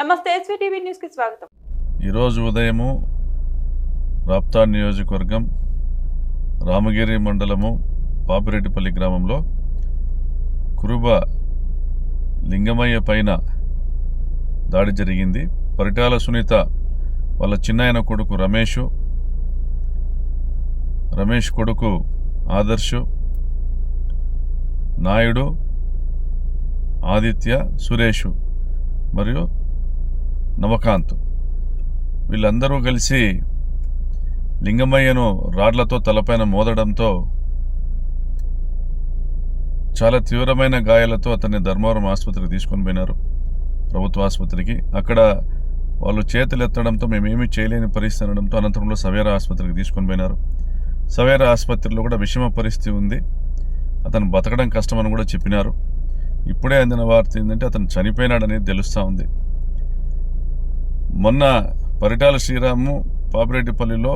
నమస్తే ఎస్వీటీవీ న్యూస్కి స్వాగతం. ఈరోజు ఉదయము రాప్తా నియోజకవర్గం రామగిరి మండలము పాపిరెడ్డిపల్లి గ్రామంలో కురుబ లింగమయ్య పైన దాడి జరిగింది. పరిటాల సునీత వాళ్ళ చిన్నాయన కొడుకు రమేషు రమేష్ కొడుకు ఆదర్శు నాయుడు ఆదిత్య సురేషు మరియు నవకాంత్. వీళ్ళందరూ కలిసి లింగమయ్యను రాడ్లతో తలపైన మోదడంతో చాలా తీవ్రమైన గాయాలతో అతన్ని ధర్మవరం ఆసుపత్రికి తీసుకొని పోయినారు. ప్రభుత్వ ఆసుపత్రికి. అక్కడ వాళ్ళు చేతులు ఎత్తడంతో మేమేమీ చేయలేని పరిస్థితి అనడంతో అనంతరంలో సవేరా ఆసుపత్రికి తీసుకొని పోయినారు. సవేరా ఆసుపత్రిలో కూడా విషమ పరిస్థితి ఉంది. అతను బతకడం కష్టమని కూడా చెప్పినారు. ఇప్పుడే అందిన వార్త ఏంటంటే అతను చనిపోయినాడనేది తెలుస్తూ ఉంది. మొన్న పరిటాల శ్రీరాము పాపిరెడ్డిపల్లిలో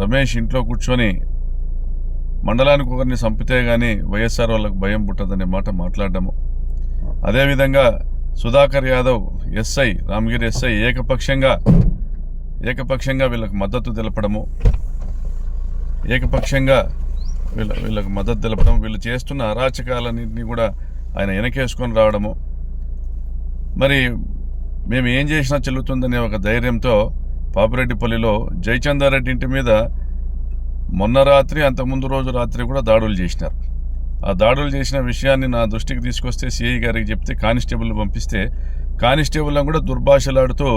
రమేష్ ఇంట్లో కూర్చొని మండలానికి ఒకరిని చంపితే గాని వైఎస్ఆర్ వాళ్ళకు భయం పుట్టదనే మాట మాట్లాడము. అదేవిధంగా సుధాకర్ యాదవ్ ఎస్ఐ రామగిరి ఎస్ఐ ఏకపక్షంగా ఏకపక్షంగా వీళ్ళకు మద్దతు తెలపడము. ఏకపక్షంగా వీళ్ళ వీళ్ళకి మద్దతు తెలపడం వీళ్ళు చేస్తున్న అరాచకాలన్నింటినీ కూడా ఆయన వెనకేసుకొని రావడము. మరి మేము ఏం చేసినా చెల్లుతుందనే ఒక ధైర్యంతో పాపిరెడ్డిపల్లిలో జయచందారెడ్డి ఇంటి మీద మొన్న రాత్రి అంతకుముందు రోజు రాత్రి కూడా దాడులు చేసినారు. ఆ దాడులు చేసిన విషయాన్ని నా దృష్టికి తీసుకొస్తే సిఐ గారికి చెప్తే కానిస్టేబుల్ పంపిస్తే కానిస్టేబుల్ని కూడా దుర్భాషలాడుతూ